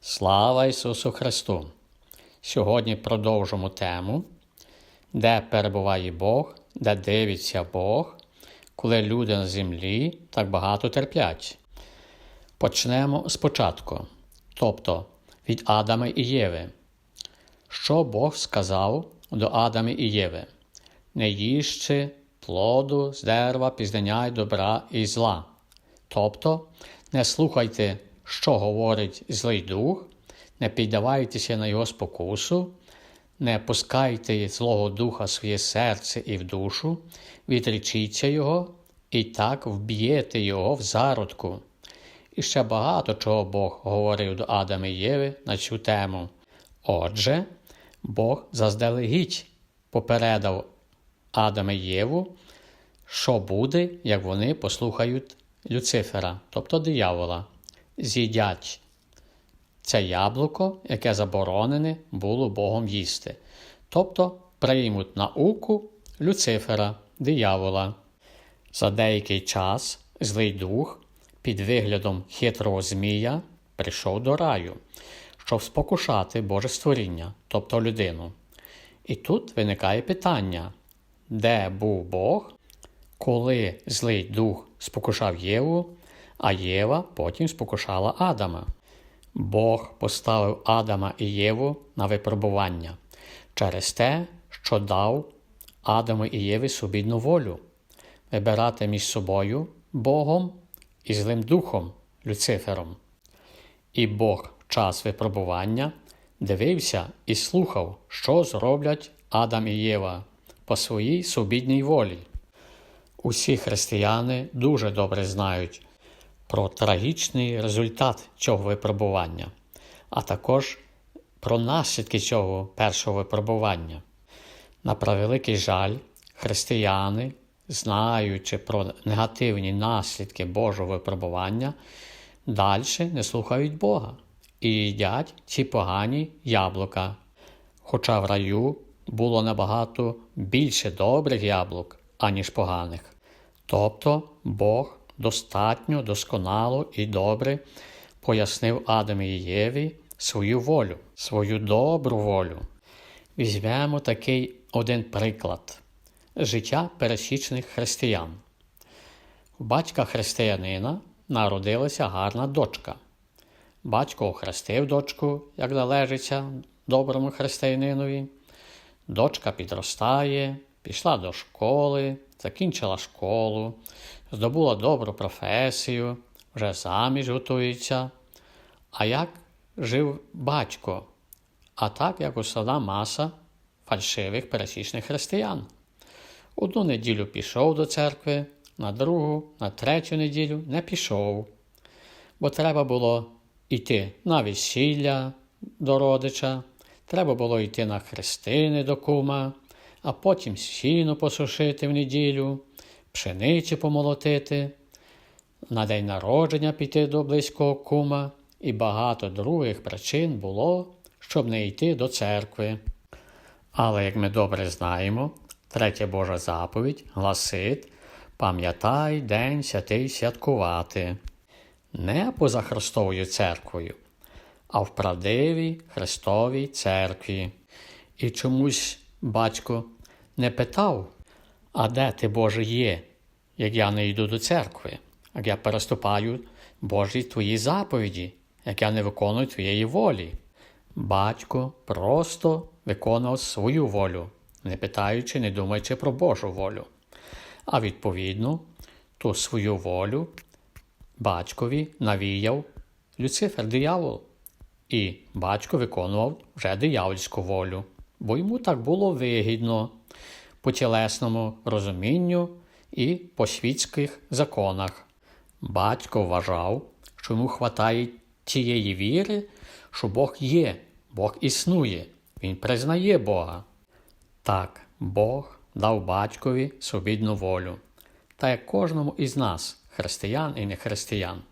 Слава Ісусу Христу! Сьогодні продовжимо тему, де перебуває Бог, де дивиться Бог, коли люди на землі так багато терплять. Почнемо спочатку, тобто від Адама і Єви. Що Бог сказав до Адама і Єви? Не їжте плоду з дерева пізнання й добра і зла. Тобто не слухайте, що говорить злий дух, не піддавайтеся на його спокусу, не пускайте злого духа в своє серце і в душу, відрічіться його і так вб'єте його в зародку. І ще багато чого Бог говорив до Адама і Єви на цю тему. Отже, Бог заздалегідь попередав Адама і Єву, що буде, як вони послухають Люцифера, тобто диявола, з'їдять це яблуко, яке заборонене було Богом їсти, тобто приймуть науку Люцифера, диявола. За деякий час злий дух під виглядом хитрого змія прийшов до раю, щоб спокушати Боже створіння, тобто людину. І тут виникає питання, де був Бог, коли злий дух спокушав Єву, а Єва потім спокушала Адама. Бог поставив Адама і Єву на випробування через те, що дав Адаму і Єві свобідну волю вибирати між собою Богом і злим духом Люцифером. І Бог в час випробування дивився і слухав, що зроблять Адам і Єва по своїй свобідній волі. Усі християни дуже добре знають про трагічний результат цього випробування, а також про наслідки цього першого випробування. На превеликий жаль, християни, знаючи про негативні наслідки Божого випробування, далі не слухають Бога і їдять ці погані яблука. Хоча в раю було набагато більше добрих яблук, аніж поганих. Тобто Бог достатньо досконало і добре пояснив Адамі і Єві свою волю, свою добру волю. Візьмемо такий один приклад життя пересічних християн. У батька християнина народилася гарна дочка. Батько охрестив дочку, як належиться доброму християнинові. Дочка підростає, пішла до школи, закінчила школу, здобула добру професію, вже заміж готується. А як жив батько? А так, як основна маса фальшивих пересічних християн. Одну неділю пішов до церкви, на другу, на третю неділю не пішов, бо треба було йти на весілля до родича, треба було йти на хрестини до кума, а потім сіно посушити в неділю, пшениці помолотити, на день народження піти до близького кума, і багато других причин було, щоб не йти до церкви. Але, як ми добре знаємо, третя Божа заповідь гласить пам'ятай день святий святкувати, не поза Христовою церквою, а в правдивій Христовій церкві. І чомусь батько не питав, а де ти Боже є, як я не йду до церкви, як я переступаю Божі твої заповіді, як я не виконую твоєї волі. Батько просто виконував свою волю, не питаючи, не думаючи про Божу волю. А відповідно, ту свою волю батькові навіяв Люцифер диявол, і батько виконував вже диявольську волю, бо йому так було вигідно по тілесному розумінню і по світських законах. Батько вважав, що йому хватає тієї віри, що Бог є, Бог існує, Він признає Бога. Так, Бог дав батькові свобідну волю, та як кожному із нас, християн і нехристиян.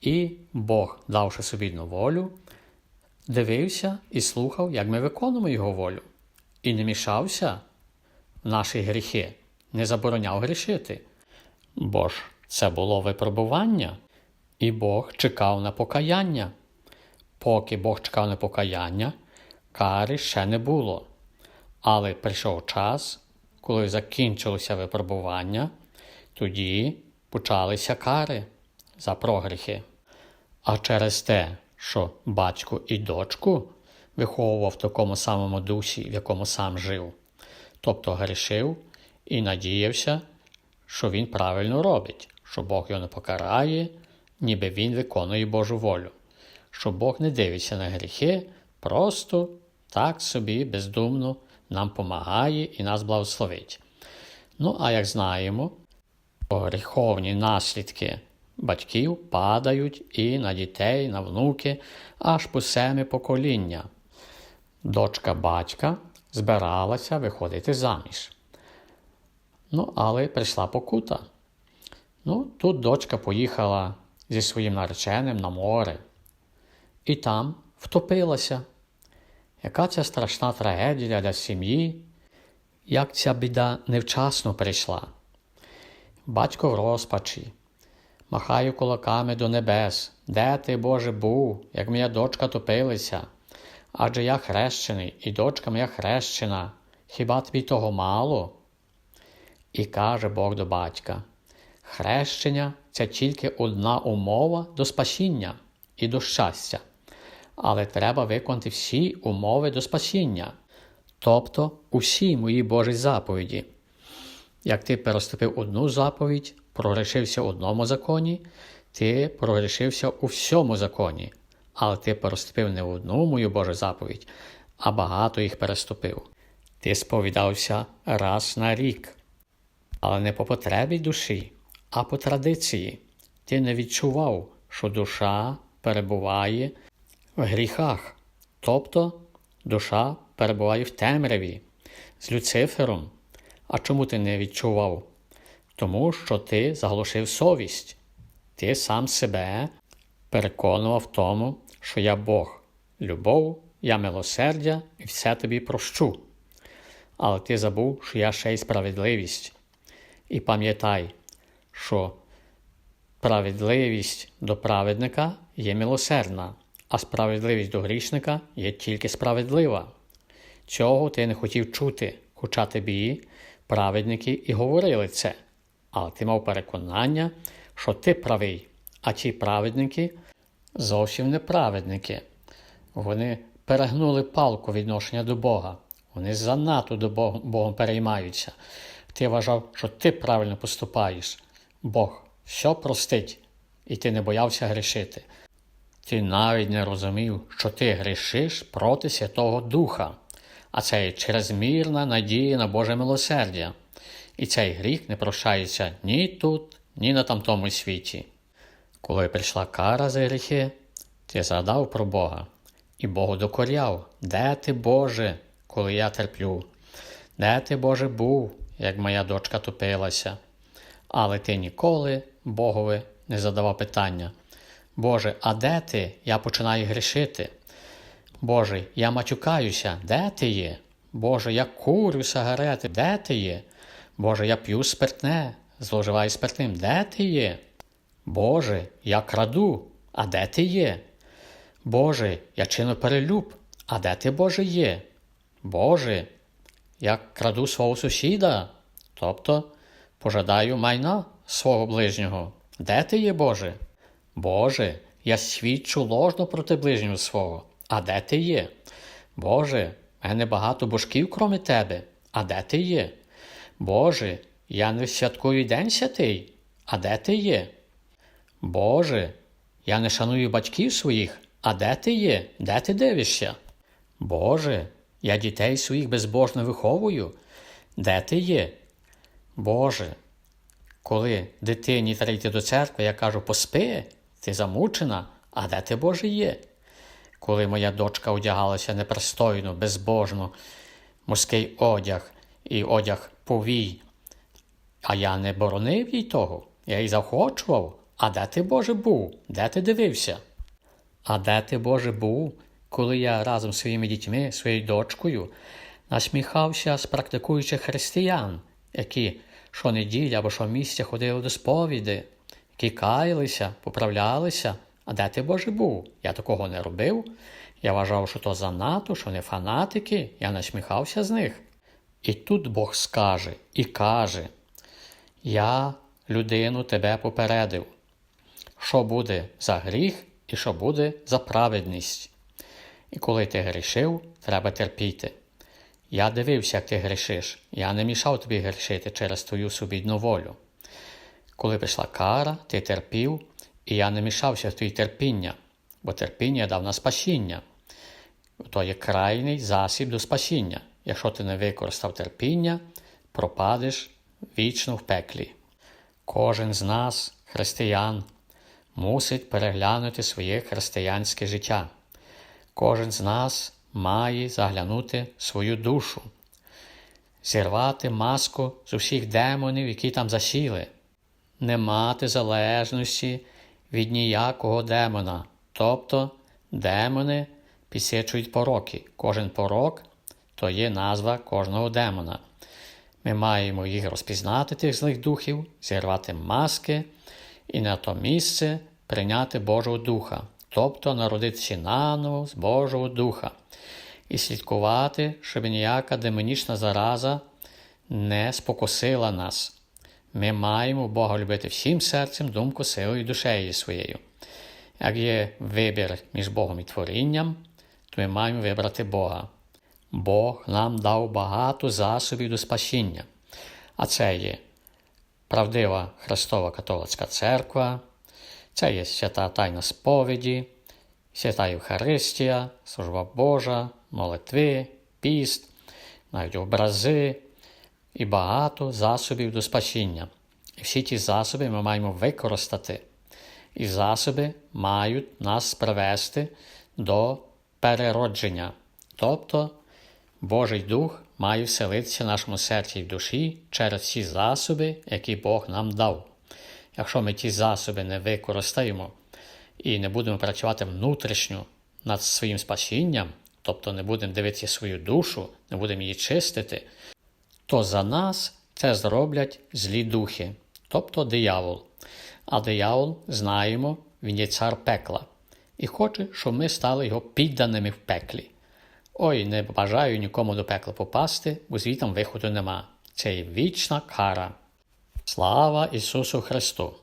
І Бог, давши свобідну волю, дивився і слухав, як ми виконуємо Його волю, і не мішався в наші гріхи, не забороняв грішити. Бо ж це було випробування, і Бог чекав на покаяння. поки Бог чекав на покаяння, кари ще не було. Але прийшов час, коли закінчилося випробування, тоді почалися кари за прогріхи. А через те, що батько і дочку виховував в такому самому дусі, в якому сам жив, тобто грішив і надіявся, що він правильно робить, що Бог його не покарає, ніби він виконує Божу волю, що Бог не дивиться на гріхи, просто так собі бездумно нам помагає і нас благословить. Ну, а як знаємо, гріховні наслідки батьків падають і на дітей, на внуки, аж по семи покоління. Дочка батька збиралася виходити заміж. Ну, але прийшла покута. Ну, тут дочка поїхала зі своїм нареченим на море і там втопилася. Яка це страшна трагедія для сім'ї, як ця біда невчасно прийшла. Батько в розпачі, махаю кулаками до небес. Де ти, Боже, був, як моя дочка топилася? Адже я хрещений, і дочка моя хрещена. Хіба тобі того мало? І каже Бог до батька: Хрещення це тільки одна умова до спасіння і до щастя, але треба виконати всі умови до спасіння, тобто усі мої Божі заповіді. Як ти переступив одну заповідь, прогрішився в одному законі, ти прогрішився у всьому законі, але ти переступив не одну мою Божу заповідь, а багато їх переступив. Ти сповідався раз на рік, але не по потребі душі, а по традиції. Ти не відчував, що душа перебуває в гріхах, тобто душа перебуває в темряві з Люцифером. А чому ти не відчував? Тому що ти заглушив совість, ти сам себе переконував в тому, що я Бог, любов, я милосердя і все тобі прощу. Але ти забув, що я ще й справедливість. І пам'ятай, що справедливість до праведника є милосердна, а справедливість до грішника є тільки справедлива. Цього ти не хотів чути, хоча тобі праведники і говорили це, але ти мав переконання, що ти правий, а ті праведники зовсім не праведники. Вони перегнули палку відношення до Бога. Вони занадто до Бога, Богом переймаються. Ти вважав, що ти правильно поступаєш. Бог все простить, і ти не боявся грішити. Ти навіть не розумів, що ти грішиш проти Святого Духа, а це є чрезмірна надія на Боже милосердя. І цей гріх не прощається ні тут, ні на тамтому світі. Коли прийшла кара за гріхи, ти згадав про Бога, і Богу докоряв, де ти, Боже, коли я терплю? Де ти, Боже, був, як моя дочка топилася? Але ти ніколи Богові не задавав питання. Боже, а де ти? Я починаю грішити. Боже, я матюкаюся, де ти є? Боже, я курю сигарети, де ти є? Боже, я п'ю спиртне, зловживаю спиртним, де ти є? Боже, я краду, а де ти є? Боже, я чину перелюб, а де ти, Боже, є? Боже, я краду свого сусіда, тобто пожадаю майна свого ближнього. Де ти є, Боже? Боже, я свідчу ложно проти ближнього свого. А де ти є? Боже, мене багато божків, кроме тебе. А де ти є? Боже, я не святкую День святий. А де ти є? Боже, я не шаную батьків своїх. А де ти є? Де ти дивишся? Боже, я дітей своїх безбожно виховую. Де ти є? Боже, коли дитині треба йти до церкви, я кажу, поспи, ти замучена, а де ти Боже є? Коли моя дочка одягалася непристойно, безбожно, морський одяг і одяг повій, а я не боронив їй того, я їй захочував. А де ти, Боже, був? Де ти дивився? А де ти, Боже, був, коли я разом з своїми дітьми, своєю дочкою, насміхався з практикуючих християн, які щонеділі або щомісяця ходили до сповіди, які каялися, поправлялися, А де ти Боже був? Я такого не робив. Я вважав, що то занадто, що не фанатики, я насміхався з них. І тут Бог скаже і каже: Я, людину, тебе попередив, що буде за гріх і що буде за праведність. І коли ти грішив, треба терпіти. Я дивився, як ти грішиш, я не мішав тобі грішити через твою субідну волю. Коли прийшла кара, ти терпів, і я не мішався в твій терпіння, бо терпіння дав на спасіння. То є крайній засіб до спасіння. Якщо ти не використав терпіння, пропадеш вічно в пеклі. Кожен з нас, християн, мусить переглянути своє християнське життя. Кожен з нас має заглянути свою душу, зірвати маску з усіх демонів, які там засіли, не мати залежності від ніякого демона. Тобто демони підсичують пороки. Кожен порок то є назва кожного демона. Ми маємо їх розпізнати тих злих духів, зірвати маски і на то місце прийняти Божого Духа, тобто народитися наново з Божого Духа, і слідкувати, щоб ніяка демонічна зараза не спокусила нас. Ми маємо Бога любити всім серцем, думку, силою і душею своєю. Як є вибір між Богом і творінням, то ми маємо вибрати Бога. Бог нам дав багато засобів до спасіння, а це є правдива Христова католицька церква, це є свята Тайна сповіді, свята Євхаристія, служба Божа, молитви, піст, навіть образи і багато засобів до спасіння. І всі ті засоби ми маємо використати. І засоби мають нас привести до переродження. Тобто Божий Дух має вселитися в нашому серці і душі через ці засоби, які Бог нам дав. Якщо ми ті засоби не використаємо і не будемо працювати внутрішньо над своїм спасінням, тобто не будемо дивитися свою душу, не будемо її чистити, то за нас це зроблять злі духи, тобто диявол. А диявол, знаємо, він є цар пекла і хоче, щоб ми стали його підданими в пеклі. Ой, не бажаю нікому до пекла попасти, бо звітом виходу нема. Це є вічна кара. Слава Ісусу Христу!